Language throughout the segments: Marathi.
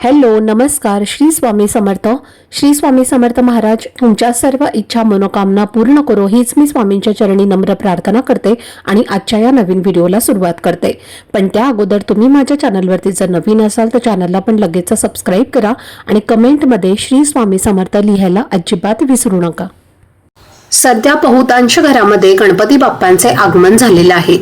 हॅलो नमस्कार. श्री स्वामी समर्थ. श्री स्वामी समर्थ महाराज तुमच्या सर्व इच्छा मनोकामना पूर्ण करो हीच मी स्वामींच्या चरणी नम्र प्रार्थना करते आणि आजच्या या नवीन व्हिडिओला सुरुवात करते. पण त्या अगोदर तुम्ही माझ्या चॅनलवरती जर नवीन असाल तर चॅनलला पण लगेच सबस्क्राईब करा आणि कमेंटमध्ये श्री स्वामी समर्थ लिहायला अजिबात विसरू नका. सध्या बहुतांश घरामध्ये गणपती बाप्पांचे आगमन झालेले आहे.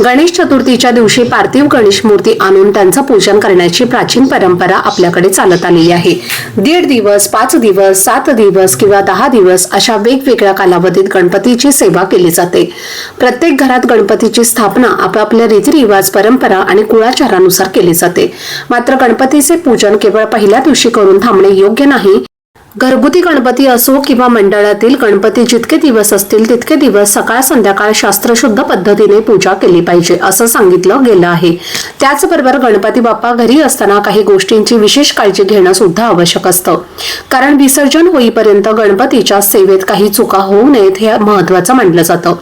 गणेश चतुर्थीच्या दिवशी पार्थिव गणेश मूर्ती आणून त्यांचं पूजन करण्याची प्राचीन परंपरा आपल्याकडे चालत आलेली आहे. दीड दिवस पाच दिवस सात दिवस किंवा दहा दिवस अशा वेगवेगळ्या कालावधीत गणपतीची सेवा केली जाते. प्रत्येक घरात गणपतीची स्थापना आपापल्या रीतिरिवाज परंपरा आणि कुळाचारानुसार केली जाते. मात्र गणपतीचे पूजन केवळ पहिल्या दिवशी करून थांबणे योग्य नाही घरगुती गणपती असो किंवा मंडळातील गणपती जितके दिवस असतील तितके दिवस सकाळ संध्याकाळ शास्त्रशुद्ध पद्धतीने पूजा केली पाहिजे असं सांगितलं गेलं आहे. त्याचबरोबर गणपती बाप्पा घरी असताना काही गोष्टींची विशेष काळजी घेणं सुद्धा आवश्यक असतं. कारण विसर्जन होईपर्यंत गणपतीच्या सेवेत काही चुका होऊ नयेत हे महत्वाचं मानलं जातं.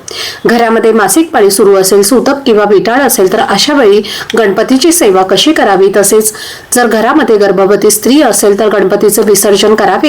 घरामध्ये मासिक पाळी सुरू असेल सुतक किंवा विटाळ असेल तर अशा वेळी गणपतीची सेवा कशी करावी तसेच जर घरामध्ये गर्भवती स्त्री असेल तर गणपतीचं विसर्जन करावे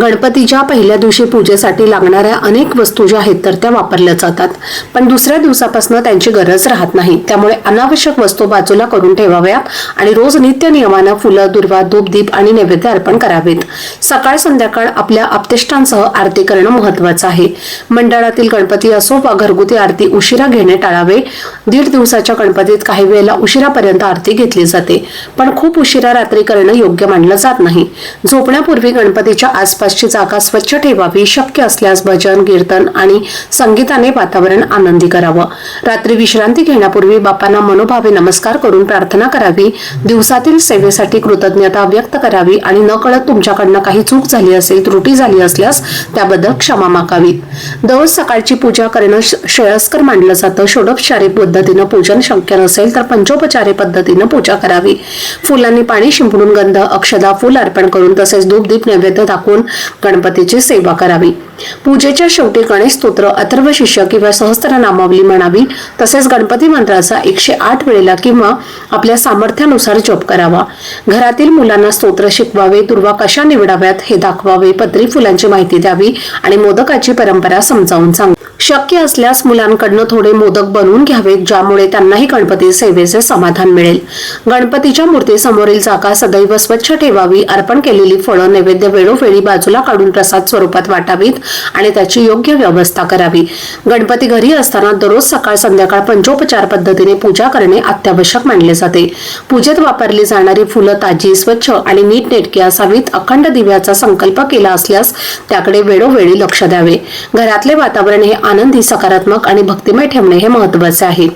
गणपतीच्या पहिल्या दिवशी पूजेसाठी लागणाऱ्या अनेक वस्तू ज्या आहेत तर त्या वापरल्या जातात. पण दुसऱ्या दिवसापासून त्यांची गरज राहत नाही. त्यामुळे अनावश्यक वस्तू बाजूला करून ठेवाव्यात आणि रोज नित्य नियमानं फुलं दुर्वा धूप दीप आणि नैवेद्य अर्पण करावेत. सकाळ संध्याकाळ आपल्या आपतिष्टांसह आरती करणं महत्वाचं आहे. मंडळातील गणपती असो वा घरगुती आरती उशिरा घेणे टाळावे. दीड दिवसाच्या गणपतीत काही वेळेला उशिरापर्यंत आरती घेतली जाते. पण खूप उशिरा रात्री करणं योग्य मानलं जात नाही. झोपण्यापूर्वी गणपतीच्या आसपास आसपासची जागा स्वच्छ ठेवावी शक्य असल्यास भजन कीर्तन आणि संगीताने वातावरण आनंदी करावं. रात्री विश्रांती घेण्यापूर्वी बापांना मनोभावे नमस्कार करून प्रार्थना करावी. दिवसातील सेवेसाठी कृतज्ञता व्यक्त करावी आणि न कळत तुमच्याकडनं काही चूक झाली असेल त्रुटी झाली असल्यास त्याबद्दल क्षमा मागावी. दररोज सकाळची पूजा करणं श- श्रेयस्कर मानलं जातं. षोडोपचारी पद्धतीनं पूजन शक्य नसेल तर पंचोपचारी पद्धतीनं पूजा करावी. फुलांनी पाणी शिंपडून गंध अक्षदा फुल अर्पण करून तसेच धूप दीप नैवेद्य दाखवून गणपतीची सेवा करावी. पूजेच्या शेवटी गणेश स्तोत्र अथर्व शिष्य किंवा सहस्त्र नामावली म्हणावी. तसेच गणपती मंत्राचा एकशे आठ वेळेला किंवा आपल्या सामर्थ्यानुसार जप करावा. घरातील मुलांना स्तोत्र शिकवावे दुर्वा कशा निवडाव्यात हे दाखवावे पत्री फुलांची माहिती द्यावी आणि मोदकाची परंपरा समजावून सांग. शक्य असल्यास मुलांकडनं थोडे मोदक बनवून घ्यावेत ज्यामुळे त्यांनाही गणपती सेवेचे समाधान मिळेल. गणपतीच्या मूर्तीसमोरील जागा सदैव स्वच्छ ठेवावी अर्पण केलेली फळं नैवेद्य वेळोवेळी बाजूला काढून प्रसाद स्वरूपात वाटावीत आणि त्याची योग्य व्यवस्था करावी. गणपती घरी असताना दररोज सकाळ संध्याकाळ पंचोपचार पद्धतीने पूजा करणे अत्यावश्यक मानले जाते. पूजेत वापरली जाणारी फुलं ताजी स्वच्छ आणि नीटनेटकी असावीत अखंड दिव्याचा संकल्प केला असल्यास त्याकडे वेळोवेळी लक्ष द्यावे. घरातले वातावरण हे आनंदी सकारात्मक आणि भक्तिमय ठेवणे हे महत्त्वाचे आहे.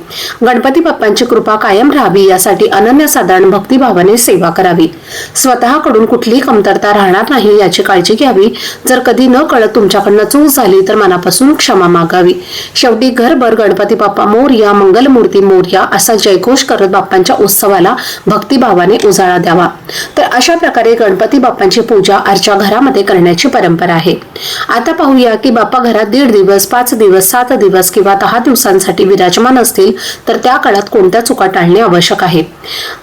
गणपती बाप्पांची कृपा कायम राहावी यासाठी अनन्यसाधारण भक्तिभावाने सेवा करावी. स्वतःकडून कुठलीही कमतरता राहणार नाही याची काळजी काळजी घ्यावी. जर कधी न कळत तुमच्याकडनं चूक झाली तर मनापासून क्षमा मागावी. शेवटी घरभर गणपती बाप्पा मोर्या मंगलमूर्ती मोर्या असा जयघोष करत बाप्पांच्या उत्सवाला भक्तिभावाने उजाळा द्यावा. तर अशा प्रकारे गणपती बाप्पांची पूजा अर्चा घरामध्ये करण्याची परंपरा आहे. आता पाहूया की बाप्पा घरात दीड दिवस पाच दिवस सात दिवस किंवा दहा दिवसांसाठी विराजमान असतील तर त्या काळात कोणत्या चुका टाळणे आवश्यक आहे?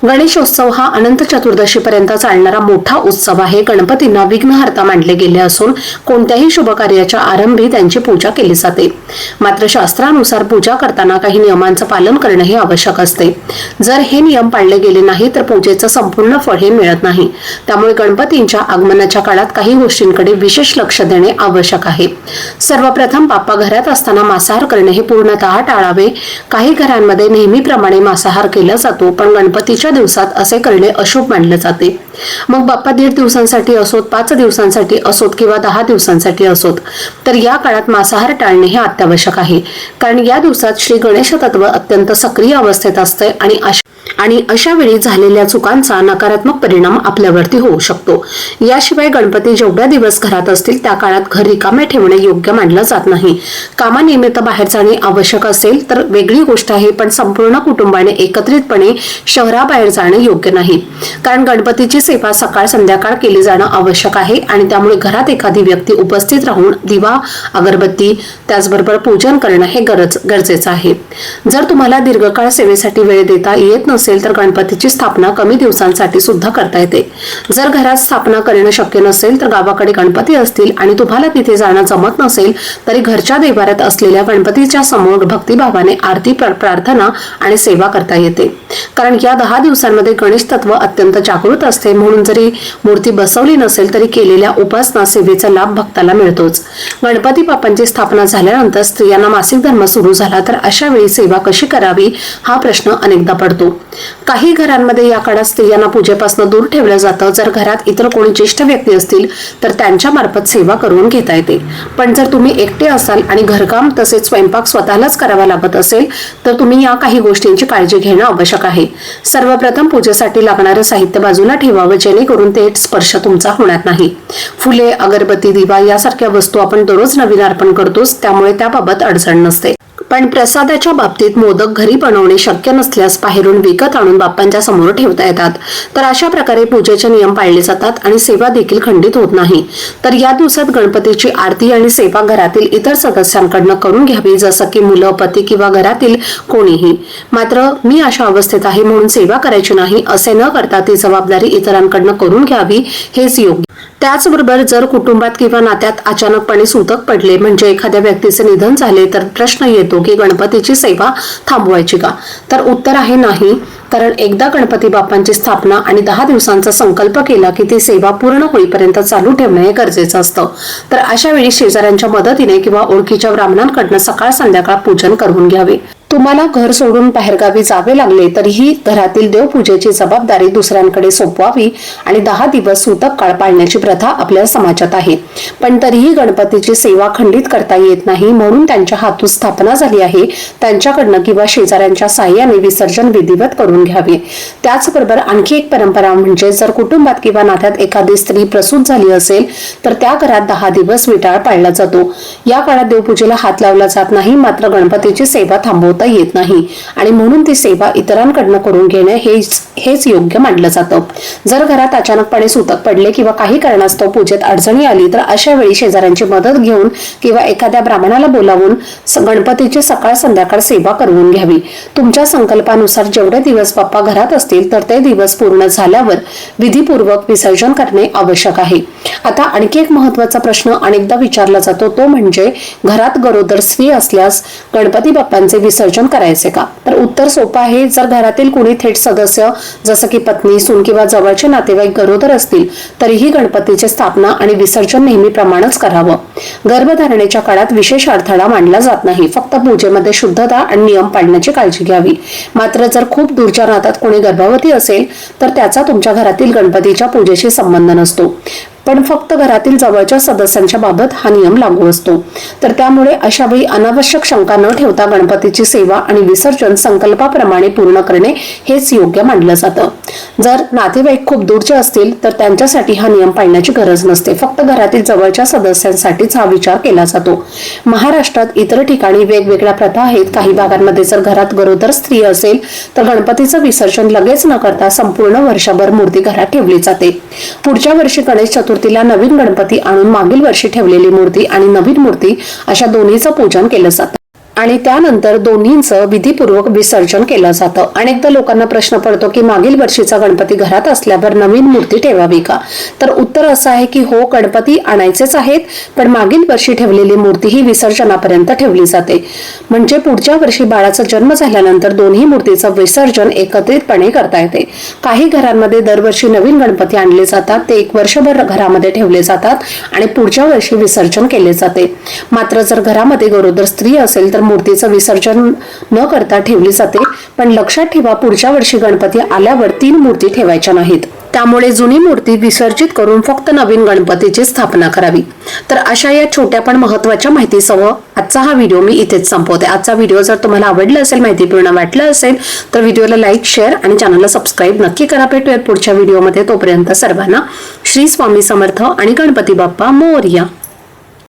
गणेशोत्सव हा अनंत चतुर्दशी पर्यंत चालणारा मोठा उत्सव आहे. गणपतींना विघ्नहर्ता मांडले गेले असून कोणत्याही शुभ कार्याच्या आरंभी त्यांची पूजा केली जाते. मात्र शास्त्रानुसार पूजा करताना काही नियमांचं पालन करणे हे आवश्यक असते. जर हे नियम पाळले गेले नाही तर पूजेचं संपूर्ण फळ हे मिळत नाही. त्यामुळे गणपतींच्या आगमनाच्या काळात काही गोष्टींकडे विशेष लक्ष देणे आवश्यक आहे. सर्वप्रथम बाप्पा घरात असताना मांसाहार करणे हे पूर्णतः टाळावे. काही घरांमध्ये नेहमीप्रमाणे मांसाहार केला जातो पण गणपतीच्या दिवसात असे करणे अशुभ मानले जाते. मग बाप्पा दीड दिवसांसाठी असोत पाच दिवसांसाठी असोत किंवा दहा दिवसांसाठी असोत. तर या काळात मांसाहार टाळणे हे अत्यावश्यक आहे. कारण या दिवसात श्री गणेश तत्व अत्यंत सक्रिय अवस्थेत असते आणि अशा आणि अशा वेळी झालेल्या चुकांचा नकारात्मक परिणाम आपल्यावरती होऊ शकतो. याशिवाय गणपती जेवढ्या दिवस घरात असतील त्या काळात घर रिकामे ठेवणे योग्य मानलं जात नाही. कामानिमित्त बाहेर जाणे आवश्यक असेल तर वेगळी गोष्ट आहे पण संपूर्ण कुटुंबाने एकत्रितपणे शहराबाहेर जाणे योग्य नाही. कारण गणपतीची सेवा सकाळ संध्याकाळ केली जाणं आवश्यक आहे आणि त्यामुळे घरात एखादी व्यक्ती उपस्थित राहून दिवा अगरबत्ती त्याचबरोबर पूजन करणं हे गरज गरजेचं आहे. जर तुम्हाला दीर्घकाळ सेवेसाठी वेळ देता येत नसेल तर गणपतीची स्थापना कमी दिवसांसाठी सुद्धा करता येते. जर घरात स्थापना करणं शक्य नसेल तर गावाकडे गणपती असतील आणि तुम्हाला तिथे जाणं जमत नसेल तरी घरच्या देवाऱ्यात असलेल्या गणपतीच्या समोर भक्तिभावाने आरती प्रार्थना आणि सेवा करता येते. कारण या दहा दिवसांमध्ये गणेश तत्व अत्यंत जागृत असते. म्हणून जरी मूर्ती बसवली नसेल तरी केलेल्या उपासना सेवेचा लाभ भक्ताला मिळतोच. गणपती बाप्पांची स्थापना झाल्यानंतर स्त्रियांना मासिक धर्म सुरू झाला तर अशा वेळी सेवा कशी करावी हा प्रश्न अनेकदा पडतो. काही घरांमध्ये या काळात स्त्रियांना पूजेपासून दूर ठेवलं जातं. जर घरात इतर कोणी ज्येष्ठ व्यक्ती असतील तर त्यांच्या मार्फत सेवा करून घेता येते. पण जर तुम्ही एकटे असाल आणि घरकाम तसेच स्वयंपाक स्वतःलाच करावा लागत असेल तर तुम्ही या काही गोष्टींची काळजी घेणं आवश्यक आहे. सर्वप्रथम पूजेसाठी लागणारं साहित्य बाजूला ठेवावं जेणेकरून ते स्पर्श तुमचा होणार नाही. फुले अगरबत्ती दिवा यासारख्या वस्तू आपण दररोज नवीन अर्पण करतोच त्यामुळे त्याबाबत अडचण नसते. पण प्रसादाच्या बाबतीत मोदक घरी बनवणे शक्य नसल्यास बाहेरून विकत आणून बाप्पांच्या समोर ठेवता येतात. तर अशा प्रकारे पूजेचे नियम पाळले जातात आणि सेवा देखील खंडित होत नाही. तर या दिवसात गणपतीची आरती आणि सेवा घरातील इतर सदस्यांकडनं करून घ्यावी जसं की मुलं पती किंवा घरातील कोणीही. मात्र मी अशा अवस्थेत आहे म्हणून सेवा करायची नाही असे न करता ती जबाबदारी इतरांकडनं करून घ्यावी हेच योग्य. त्याचबरोबर जर कुटुंबात किंवा नात्यात अचानकपणे सुतक पडले म्हणजे एखाद्या व्यक्तीचे निधन झाले तर प्रश्न येतो की गणपतीची सेवा थांबवायची का? तर उत्तर आहे नाही. कारण एकदा गणपती बाप्पांची स्थापना आणि दहा दिवसांचा संकल्प केला की ती सेवा पूर्ण होईपर्यंत चालू ठेवणे हे गरजेचं असतं. तर अशा वेळी शेजाऱ्यांच्या मदतीने किंवा ओळखीच्या ब्राह्मणांकडनं सकाळ संध्याकाळ पूजन करून घ्यावे. तुम्हाला घर सोडून बाहेरगावी जावे लागले तरीही घरातील देवपूजेची जबाबदारी दुसऱ्यांकडे सोपवावी आणि दहा दिवस सूतक काळ पाळण्याची प्रथा आपल्या समाजात आहे. पण तरीही गणपतीची सेवा खंडित करता येत नाही म्हणून त्यांच्या हातून स्थापना झाली आहे. त्यांच्याकडनं किंवा शेजाऱ्यांच्या साह्याने विसर्जन विधिवत करून घ्यावे. त्याचबरोबर आणखी एक परंपरा म्हणजे जर कुटुंबात किंवा नात्यात एखादी स्त्री प्रसूत झाली असेल तर त्या घरात दहा दिवस विटाळ पाळला जातो. या काळात देवपूजेला हात लावला जात नाही मात्र गणपतीची सेवा थांबवता येत नाही. आणि म्हणून ती सेवा इतरांकडनं करून घेणे हेच हेच योग्य मानलं जातं. जर घरात अचानकपणे सुतक पडले किंवा काही कारणास्तव पूजेत अडचणी आली तर अशा वेळी शेजाऱ्यांची मदत घेऊन किंवा एखाद्या ब्राह्मणाला बोलावून गणपतीची सकाळ संध्याकाळ सेवा करवून घ्यावी. तुमच्या संकल्पानुसार जेवढे दिवस बाप्पा घरात असतील तर ते दिवस पूर्ण झाल्यावर विधीपूर्वक विसर्जन करणे आवश्यक आहे. आता आणखी एक महत्त्वाचा प्रश्न अनेकदा विचारला जातो तो म्हणजे घरात गरोदर स्त्री असल्यास गणपती बाप्पांचे विसर्जन नियोजन करायचे का? तर उत्तर सोपं आहे जर घरातील कुणी थेट सदस्य जसं की पत्नी सून किंवा जवळचे नातेवाईक गरोदर असतील तरीही गणपतीची स्थापना आणि विसर्जन नेहमीप्रमाणेच करावं. गर्भधारणेच्या काळात विशेष अडथळा मांडला जात नाही. फक्त पूजेमध्ये शुद्धता आणि नियम पाळण्याची काळजी घ्यावी. मात्र जर खूप दूरच्या नातात कोणी गर्भवती असेल तर त्याचा तुमच्या घरातील गणपतीच्या पूजेशी संबंध नसतो. पण फक्त घरातील जवळच्या सदस्यांच्या बाबत हा नियम लागू असतो. तर त्यामुळे अशा वेळी अनावश्यक शंका न ठेवता गणपतीची सेवा आणि विसर्जन संकल्पाप्रमाणे पूर्ण करणे हेच योग्य मानलं जातं. जर नातेवाईक खूप दूरचे असतील तर त्यांच्यासाठी हा नियम पाळण्याची गरज नसते. फक्त घरातील जवळच्या सदस्यांसाठीच हा विचार केला जातो. महाराष्ट्रात इतर ठिकाणी वेगवेगळ्या प्रथा आहेत. काही भागांमध्ये जर घरात गरोदर स्त्री असेल तर गणपतीचं विसर्जन लगेच न करता संपूर्ण वर्षभर मूर्ती घरात ठेवली जाते. पुढच्या वर्षी गणेश चतुर्थीला नवीन गणपती आणून मागील वर्षी ठेवलेली मूर्ती आणि नवीन मूर्ती अशा दोन्हीचं पूजन केलं जातं. आणि त्यानंतर दोन्हींचं विधीपूर्वक विसर्जन केलं जातं. अनेकदा लोकांना प्रश्न पडतो की मागील वर्षीचा गणपती घरात असल्यावर नवीन मूर्ती ठेवावी का? तर उत्तर असं आहे की हो गणपती आणायचेच आहेत पण मागील वर्षी ठेवलेली मूर्ती ही विसर्जनापर्यंत ठेवली जाते. म्हणजे पुढच्या वर्षी बाळाचा जन्म झाल्यानंतर दोन्ही मूर्तीचं विसर्जन एकत्रितपणे करता येते. काही घरांमध्ये दरवर्षी नवीन गणपती आणले जातात ते एक वर्षभर घरामध्ये ठेवले जातात आणि पुढच्या वर्षी विसर्जन केले जाते. मात्र जर घरामध्ये गरोदर स्त्री असेल तर मूर्तीचं विसर्जन न करता ठेवली जाते पण लक्षात ठेवा पुढच्या वर्षी गणपती आल्यावर तीन मूर्ती ठेवायच्या नाहीत. त्यामुळे जुनी मूर्ती विसर्जित करून फक्त नवीन गणपतीची स्थापना करावी. तर अशा या छोट्या पण महत्त्वाच्या माहितीसह आजचा हा व्हिडिओ मी इथेच संपवते. आजचा व्हिडिओ जर तुम्हाला आवडला असेल माहितीपूर्ण वाटलं असेल तर व्हिडिओला लाईक शेअर आणि चॅनलला सबस्क्राईब नक्की करा. भेटूयात पुढच्या व्हिडिओमध्ये. तोपर्यंत सर्वांना श्री स्वामी समर्थ आणि गणपती बाप्पा मोरया.